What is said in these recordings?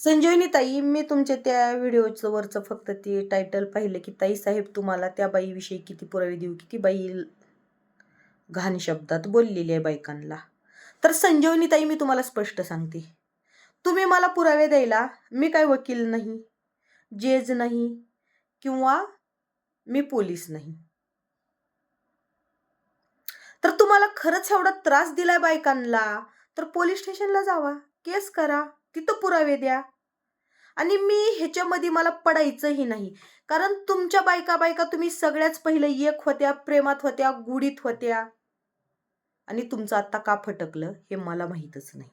संजीवनी ताई मी तुमच्या त्या व्हिडिओचं वरचं फक्त ते टायटल पाहिलं की ताई साहेब तुम्हाला त्या बाईविषयी किती पुरावे देऊ किती बाई घाण शब्दात बोललेली आहे बायकांना. तर संजीवनी ताई मी तुम्हाला स्पष्ट सांगते. तुम्ही मला पुरावे द्यायला मी काय वकील नाही जेज नाही किंवा मी पोलीस नाही. तर तुम्हाला खरंच एवढा त्रास दिलाय बायकांना? तर पोलीस स्टेशनला जावा केस करा. तिथं पुरावे द्या. आणि मी ह्याच्यामध्ये मला पडायचंही नाही. कारण तुमच्या बायका बायका तुम्ही सगळ्याच पहिले एक होत्या प्रेमात होत्या गुढीत होत्या. आणि तुमचं आत्ता का फटकलं हे मला माहीतच नाही.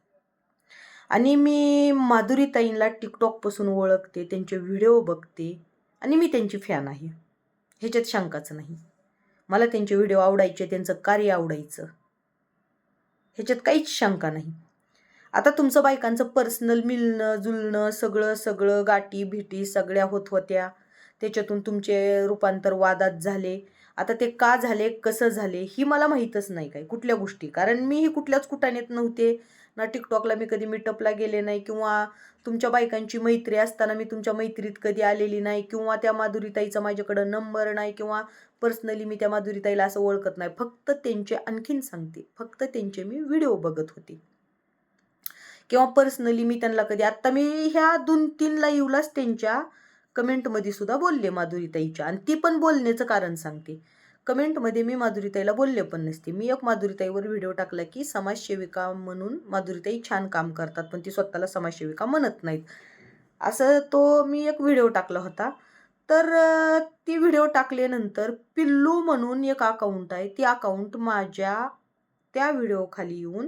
आणि मी माधुरी ताईंला टिकटॉकपासून ओळखते त्यांचे व्हिडिओ बघते. आणि मी त्यांची फॅन आहे. ह्याच्यात शंकाच नाही. मला त्यांचे व्हिडिओ आवडायचे त्यांचं कार्य आवडायचं. ह्याच्यात काहीच शंका नाही. आता तुमचं बायकांचं पर्सनल मिलणं जुलणं सगळं सगळं गाठी भेटी सगळ्या होत होत्या. त्याच्यातून तुमचे रूपांतर वादात झाले. आता ते का झाले कसं झाले ही मला माहीतच नाही काय कुठल्या गोष्टी. कारण मी ही कुठल्याच कुटानेत नव्हते. ना टिकटॉकला मी कधी मीटअपला गेले नाही किंवा तुमच्या बायकांची मैत्री असताना मी तुमच्या मैत्रीत कधी आलेली नाही किंवा त्या माधुरीताईचा माझ्याकडं नंबर नाही किंवा पर्सनली मी त्या माधुरीताईला असं ओळखत नाही. फक्त त्यांचे आणखीन सांगते. फक्त त्यांचे मी व्हिडिओ बघत होते. किंवा पर्सनली मी त्यांना कधी आत्ता मी ह्या दोन तीन लाईव्हलाच त्यांच्या कमेंटमध्ये सुद्धा बोलले माधुरीताईच्या. आणि ती पण बोलण्याचं कारण सांगते. कमेंटमध्ये मी माधुरीताईला बोलले पण नसते. मी एक माधुरीताईवर व्हिडिओ टाकला की समाजसेविका म्हणून माधुरीताई छान काम करतात पण ती स्वतःला समाजसेविका म्हणत नाहीत. असं तो मी एक व्हिडिओ टाकला होता. तर ती व्हिडिओ टाकल्यानंतर पिल्लू म्हणून एक अकाउंट आहे ती अकाउंट माझ्या त्या व्हिडिओखाली येऊन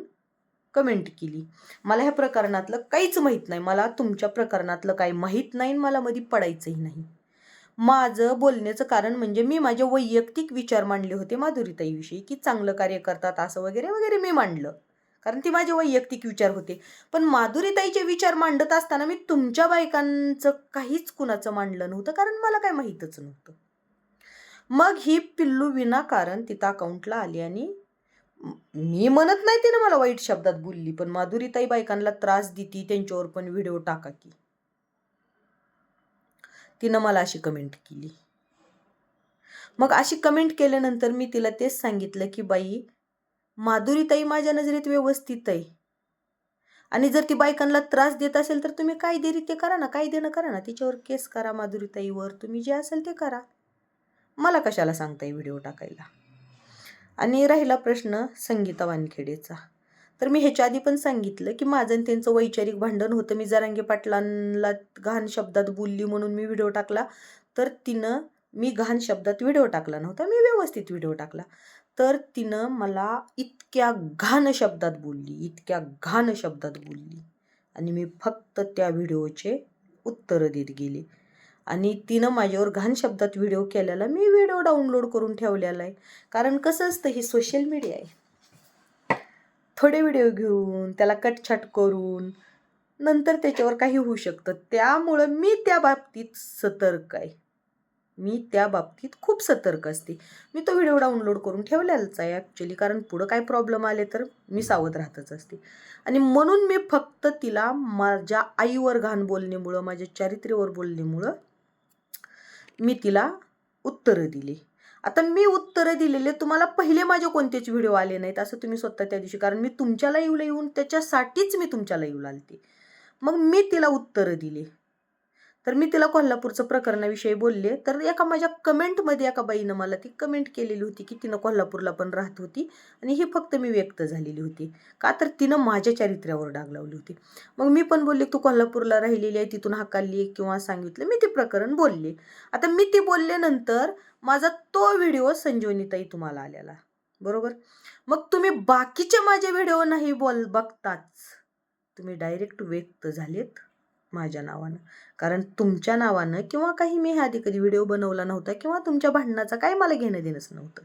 कमेंट केली. मला ह्या प्रकरणातलं काहीच माहीत नाही. मला तुमच्या प्रकरणातलं काही माहीत नाही आणि मला मध्ये पडायचंही नाही. माझं बोलण्याचं कारण म्हणजे मी माझे वैयक्तिक विचार मांडले होते माधुरीताईविषयी की चांगलं कार्य करतात असं वगैरे वगैरे मी मांडलं. कारण ती माझे वैयक्तिक विचार होते. पण माधुरीताईचे विचार मांडत असताना मी तुमच्या बायकांचं काहीच कुणाचं मांडलं नव्हतं कारण मला काय माहीतच नव्हतं. मग ही पिल्लू विनाकारण तिथं अकाउंटला आली आणि मी म्हणत नाही ते ना मला वाईट शब्दात बोलली पण माधुरीताई बायकांना त्रास देती त्यांच्यावर पण व्हिडिओ टाका की. तिनं मला अशी कमेंट केली. मग अशी कमेंट केल्यानंतर मी तिला तेच सांगितलं की बाई माधुरीताई माझ्या नजरेत व्यवस्थित आहे. आणि जर ती बायकांना त्रास देत असेल तर तुम्ही कायदेरीते करा ना कायदेनं करा ना. तिच्यावर केस करा माधुरीताईवर. तुम्ही जे असेल ते करा. मला कशाला सांगताय व्हिडिओ टाकायला? आणि राहिला प्रश्न संगीता वानखेडेचा. तर मी ह्याच्या आधी पण सांगितलं की माझं आणि त्यांचं वैचारिक भांडण होतं. मी जरांगे पाटलांना घाण शब्दात बोलली म्हणून मी व्हिडिओ टाकला. तर तिनं मी घाण शब्दात व्हिडिओ टाकला नव्हता. मी व्यवस्थित व्हिडिओ टाकला. तर तिनं मला इतक्या घाण शब्दात बोलली इतक्या घाण शब्दात बोलली. आणि मी फक्त त्या व्हिडिओचे उत्तरं देत गेले. आणि तिनं माझ्यावर घाण शब्दात व्हिडिओ केलेला मी व्हिडिओ डाउनलोड करून ठेवलेला आहे. कारण कसं असतं ही सोशल मीडिया आहे. थोडे व्हिडिओ घेऊन त्याला कटछाट करून नंतर त्याच्यावर काही होऊ शकतं. त्यामुळं मी त्या बाबतीत सतर्क आहे. मी त्या बाबतीत खूप सतर्क असते. मी तो व्हिडिओ डाउनलोड करून ठेवलेलाच आहे ॲक्च्युली कारण पुढं काय प्रॉब्लेम आले तर मी सावध राहतच असते. आणि म्हणून मी फक्त तिला माझ्या आईवर घाण बोलण्यामुळं माझ्या चारित्र्यावर बोलण्यामुळं मी तिला उत्तरं दिली. आता मी उत्तरं दिलेले तुम्हाला पहिले माझे कोणतेच व्हिडिओ आले नाहीत असं तुम्ही स्वतः त्या दिवशी कारण मी तुमच्या लाईव्हला येऊन त्याच्यासाठीच मी तुमच्याला येऊ लागते मग मी तिला उत्तरं दिली. तर मी तिला कोल्हापूरचं प्रकरणाविषयी बोलले. तर एका माझ्या कमेंटमध्ये एका बाईनं मला ती कमेंट केलेली होती की तिनं कोल्हापूरला पण राहत होती आणि ही फक्त मी व्यक्त झालेली होती. का तर तिनं माझ्या चारित्र्यावर डाग लावली होती. मग मी पण बोलले तू कोल्हापूरला राहिलेली आहे तिथून हाकालली किंवा सांगितलं. मी ते प्रकरण बोलले. आता मी ते बोलल्यानंतर माझा तो व्हिडिओ संजीवनीताई तुम्हाला आलेला. बरोबर? मग तुम्ही बाकीचे माझे व्हिडिओ नाही बोल बघताच. तुम्ही डायरेक्ट व्यक्त झालेत. माझ्या नावानं. कारण तुमच्या नावानं किंवा काही मी आधी कधी व्हिडिओ बनवला नव्हता किंवा तुमच्या भांडणाचा काही मला घेणं देणंच नव्हतं.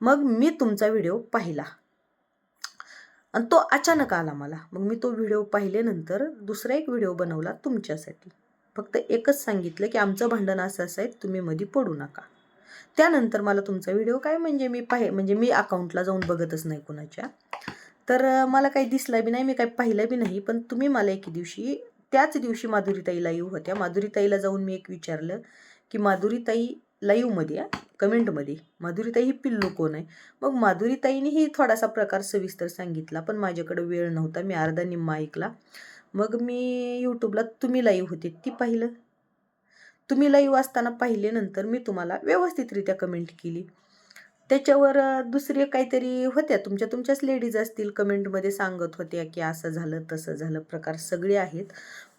मग मी तुमचा व्हिडिओ पाहिला. आणि तो अचानक आला मला. मग मी तो व्हिडिओ पाहिल्यानंतर दुसरा एक व्हिडिओ बनवला तुमच्यासाठी. फक्त एकच सांगितलं की आमचं भांडण असं असं आहे तुम्ही मध्ये पडू नका. त्यानंतर मला तुमचा व्हिडिओ काय म्हणजे मी पाहि म्हणजे मी अकाउंटला जाऊन बघतच नाही कुणाच्या. तर मला काही दिसला बी नाही मी काही पाहिलं बी नाही पण तुम्ही मला एके दिवशी त्याच दिवशी माधुरीताई लाईव्ह होत्या. माधुरीताईला जाऊन मी एक विचारलं की माधुरीताई लाईव्हमध्ये कमेंटमध्ये माधुरीताई ही पिल्लू कोण आहे? मग माधुरीताईनेही थोडासा प्रकार सविस्तर सांगितला पण माझ्याकडे वेळ नव्हता. मी अर्धा निम्मा ऐकला. मग मी यूट्यूबला तुम्ही लाईव्ह होते ती पाहिलं. तुम्ही लाईव्ह असताना पाहिल्यानंतर मी तुम्हाला व्यवस्थितरित्या कमेंट केली. त्याच्यावर दुसरे काहीतरी होत्या? तुमच्या तुमच्याच लेडीज असतील कमेंटमध्ये सांगत होत्या की असं झालं तसं झालं प्रकार सगळे आहेत.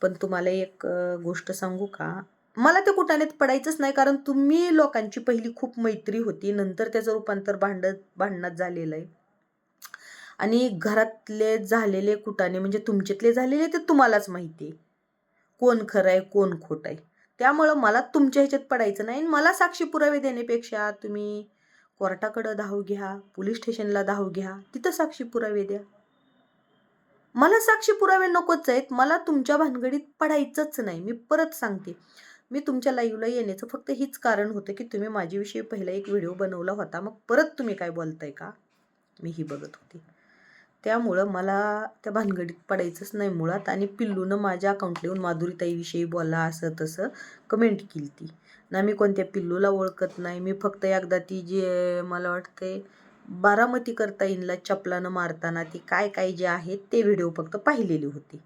पण तुम्हाला एक गोष्ट सांगू का? मला ते कुटाण्यात पडायचंच नाही कारण तुम्ही लोकांची पहिली खूप मैत्री होती. नंतर त्याचं रूपांतर भांडत भांडणात झालेलं आहे. आणि घरातले झालेले कुटाने म्हणजे तुमच्यातले झालेले ते तुम्हालाच माहिती आहे. कोण खरं आहे कोण खोट आहे. त्यामुळं मला तुमच्या ह्याच्यात पडायचं नाही मला साक्षी पुरावे देण्यापेक्षा तुम्ही कोर्टाकडं धाव घ्या पोलीस स्टेशनला धाव घ्या तिथं साक्षी पुरावे द्या. मला साक्षी पुरावे नकोच आहेत. मला तुमच्या भानगडीत पडायचंच नाही. मी परत सांगते. मी तुमच्या लाईव्हला येण्याचं फक्त हीच कारण होतं की तुम्ही माझ्याविषयी पहिला एक व्हिडिओ बनवला होता. मग परत तुम्ही काय बोलताय का? मी ही बघत होते. त्यामुळं मला त्या भानगडीत पडायचंच नाही मुळात. आणि पिल्लूनं माझ्या अकाउंटला येऊन माधुरीताईविषयी बोला असं तसं कमेंट केली ती ना मी कोणत्या पिल्लूला ओळखत नाही. मी फक्त एकदा ती जे मला वाटते बारामती करता येईनला चपलानं मारताना ती काय काय जे आहेत ते व्हिडिओ फक्त पाहिलेली होती.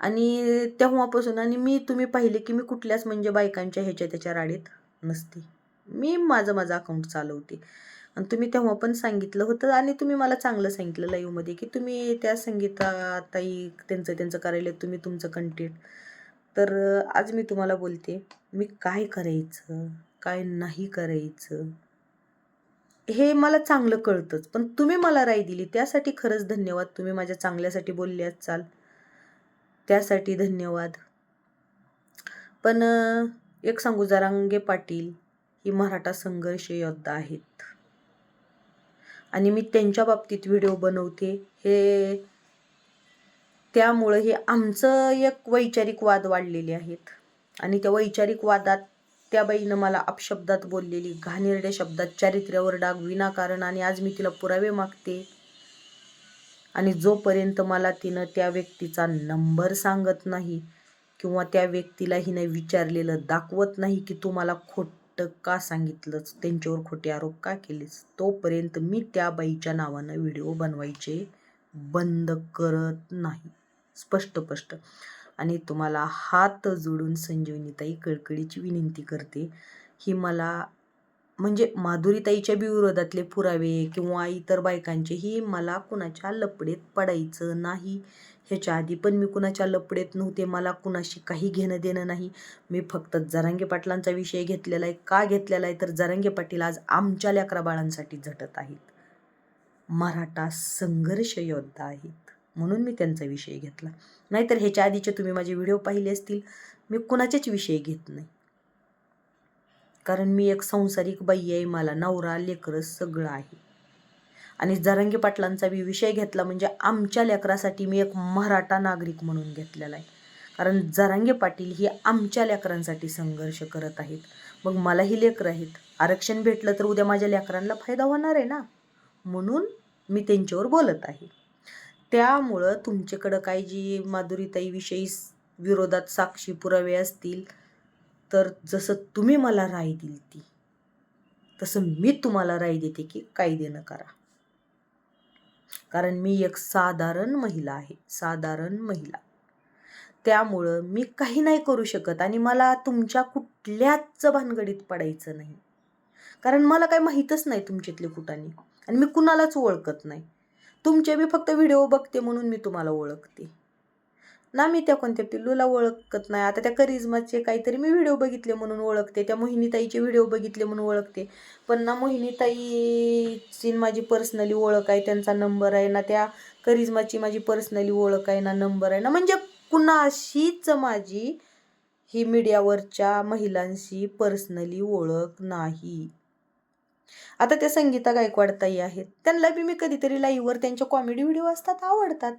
आणि तेव्हापासून आणि मी तुम्ही पाहिले की मी कुठल्याच म्हणजे बायकांच्या ह्याच्या त्याच्या राडीत नसते. मी माझं माझं अकाउंट चालवते. आणि तुम्ही तेव्हा पण सांगितलं होतं आणि तुम्ही मला चांगलं सांगितलं लाईव्हमध्ये की तुम्ही त्या संगीताताई त्यांचं त्यांचं करायला तुम्ही तुमचं कंटेंट तर आज मी तुम्हाला बोलते मी काय करायचं काय नाही करायचं? हे मला चांगलं कळतंच पण तुम्ही मला राय दिली त्यासाठी खरंच धन्यवाद. तुम्ही माझ्या चांगल्यासाठी बोलले चाल. त्यासाठी धन्यवाद. पण एक सांगू जरांगे पाटील ही मराठा संघर्ष योद्धा आहेत. आणि मी त्यांच्या बाबतीत व्हिडिओ बनवते. हे त्यामुळं हे आमचं एक वैचारिक वाद वाढलेले आहेत. आणि त्या वैचारिक वादात त्या बाईनं मला अपशब्दात बोललेली घाणेरड्या शब्दात चारित्र्यावर डाग विनाकारण आणि आज मी तिला पुरावे मागते. आणि जोपर्यंत मला तिनं त्या व्यक्तीचा नंबर सांगत नाही किंवा त्या व्यक्तीला हिने विचारलेलं दाखवत नाही की तू मला खोटं का सांगितलंच त्यांच्यावर खोटे आरोप का केलेस तोपर्यंत मी त्या बाईच्या नावानं व्हिडिओ बनवायचे बंद करत नाही. स्पष्ट स्पष्ट. आणि तुम्हाला हात जोडून संजीवनीताई कळकळीची विनंती करते ही मला म्हणजे माधुरीताईच्या विरोधातले पुरावे किंवा इतर बायकांचेही मला कुणाच्या लपडेत पडायचं नाही. ह्याच्या आधी पण मी कुणाच्या लपडेत नव्हते मला कुणाशी काही घेणं देणं नाही. मी फक्त जरांगे पाटलांचा विषय घेतलेला आहे. का घेतलेला आहे? तर जरांगे पाटील आज आमच्या लेकराबाळांसाठी झटत आहेत. मराठा संघर्ष योद्धा आहेत. म्हणून मी त्यांचा विषय घेतला. नाहीतर ह्याच्या आधीचे तुम्ही माझे व्हिडिओ पाहिले असतील मी कुणाचेच विषय घेत नाही. कारण मी एक संसारिक बाई आहे मला नवरा लेकरं सगळं आहे. आणि जरंगी पाटलांचा मी विषय घेतला म्हणजे आमच्या लेकरासाठी मी एक मराठा नागरिक म्हणून घेतलेला आहे. कारण जरांगे पाटील ही आमच्या लेकरांसाठी संघर्ष करत आहेत. मग मलाही लेकरं आहेत. आरक्षण भेटलं तर उद्या माझ्या लेकरांना फायदा होणार आहे ना? म्हणून मी त्यांच्यावर बोलत आहे. त्यामुळं तुमच्याकडं काही जी माधुरीताईविषयी विरोधात साक्षी पुरावे असतील तर जसं तुम्ही मला राय दिली ती तसं मी तुम्हाला राय देते की कायदेनं करा. कारण मी एक साधारण महिला आहे साधारण महिला. त्यामुळं मी काही नाही करू शकत आणि मला तुमच्या कुठल्याच भानगडीत पडायचं नाही. कारण मला काही माहीतच नाही तुमच्यातले कुठाने आणि मी कुणालाच ओळखत नाही. तुमचे मी फक्त व्हिडिओ बघते म्हणून मी तुम्हाला ओळखते. ना मी त्या कोणत्या पिल्लूला ओळखत नाही. आता त्या करिझमाचे काहीतरी मी व्हिडिओ बघितले म्हणून ओळखते. त्या मोहिनीताईचे व्हिडिओ बघितले म्हणून ओळखते. पण ना मोहिनीताईची माझी पर्सनली ओळख आहे त्यांचा नंबर आहे. ना त्या करिझमाची माझी पर्सनली ओळख आहे ना नंबर आहे. ना म्हणजे कुणाशीच माझी ही मीडियावरच्या महिलांशी पर्सनली ओळख नाही. आता त्या संगीता गायकवाड ताई आहेत. त्यांना बी मी कधीतरी लाईव्हवर त्यांच्या कॉमेडी व्हिडिओ असतात आवडतात.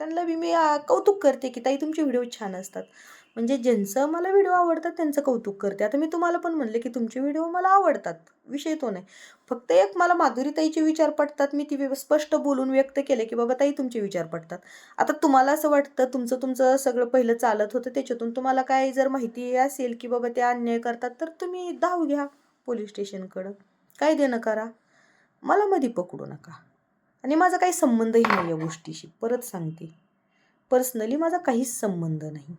त्यांना बी मी कौतुक करते की ताई तुमचे व्हिडिओ छान असतात. म्हणजे ज्यांचं मला व्हिडिओ आवडतात त्यांचं कौतुक करते. आता मी तुम्हाला पण म्हणले की तुमचे व्हिडिओ मला आवडतात. विषय तो नाही. फक्त एक मला माधुरीताईचे विचार पडतात मी ती स्पष्ट बोलून व्यक्त केले की बाबा ताई तुमचे विचार पडतात आता तुम्हाला असं वाटतं तुमचं तुमचं सगळं पहिलं चालत होतं त्याच्यातून तुम्हाला काय जर माहिती असेल की बाबा ते अन्याय करतात तर तुम्ही धाव घ्या पोलीस स्टेशनकडं. काय देणं करा? मला मध्ये पकडू नका. आणि माझा काही संबंधही नाही या गोष्टीशी. परत सांगते. पर्सनली माझा काहीच संबंध नाही.